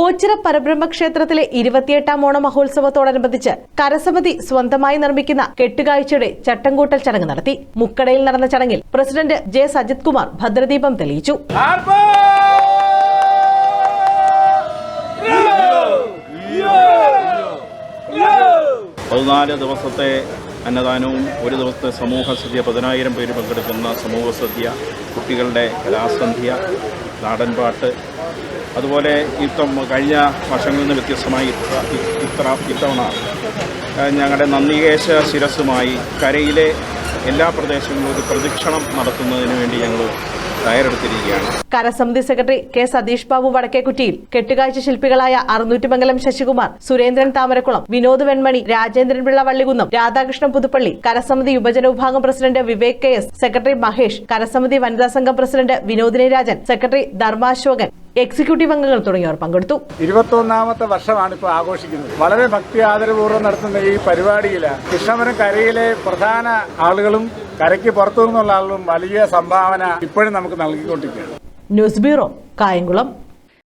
ഓച്ചിറ പരബ്രഹ്മ ക്ഷേത്രത്തിലെ ഇരുപത്തിയെട്ടാം ഓണ മഹോത്സവത്തോടനുബന്ധിച്ച് കരസമിതി സ്വന്തമായി നിർമ്മിക്കുന്ന കെട്ടുകാഴ്ചയുടെ ചട്ടംകൂട്ടൽ ചടങ്ങ് നടത്തി. മുക്കടയിൽ നടന്ന ചടങ്ങിൽ പ്രസിഡന്റ് ജെ സജിത് കുമാർ ഭദ്രദീപം തെളിയിച്ചു. പതിനാല് ദിവസത്തെ അന്നദാനവും ഒരു ദിവസത്തെ സമൂഹ സദ്യ പതിനായിരം പേര് പങ്കെടുക്കുന്ന സമൂഹ സദ്യ കുട്ടികളുടെ കലാസന്ധ്യ നാടൻപാട്ട് അതുപോലെ ഇത്തം കഴിഞ്ഞ വർഷങ്ങളിൽ നിന്ന് വ്യത്യസ്തമായി ഇത്ര ഇത്തവണ ഞങ്ങളുടെ നന്ദികേശ ശിരസുമായി കരയിലെ എല്ലാ പ്രദേശങ്ങളിലും ഒരു പ്രദക്ഷിണം നടത്തുന്നതിന് വേണ്ടി ഞങ്ങൾ തയ്യാറെടുത്തിരിക്കുകയാണ്. കരസമിതി സെക്രട്ടറി കെ സതീഷ് ബാബു വടക്കേക്കുറ്റിയിൽ കെട്ടുകാഴ്ച ശില്പികളായ അറുന്നൂറ്റിമംഗലം ശശികുമാർ സുരേന്ദ്രൻ താമരക്കുളം വിനോദ് വെൺമണി രാജേന്ദ്രൻ പിള്ള വള്ളികുന്നം രാധാകൃഷ്ണൻ പുതുപ്പള്ളി കരസമിതി യുവജന വിഭാഗം president Vivek K S secretary Mahesh കരസമിതി വനിതാ സംഘം president Vinodini Rajan secretary Dharmasokan executive അംഗങ്ങൾ തുടങ്ങിയവർ പങ്കെടുത്തു. ഇരുപത്തൊന്നാമത്തെ വർഷമാണ് ഇപ്പോൾ ആഘോഷിക്കുന്നത്. വളരെ ഭക്തി ആദരപൂർവം നടത്തുന്ന ഈ പരിപാടിയിൽ കൃഷ്ണപുരം കരയിലെ പ്രധാന ആളുകളും കരയ്ക്ക് പുറത്തു നിന്നുള്ള ആളുകളും വലിയ സംഭാവന ഇപ്പോഴും നമുക്ക് നൽകിക്കൊണ്ടിരിക്കുകയാണ്. News bureau Kayamkulam.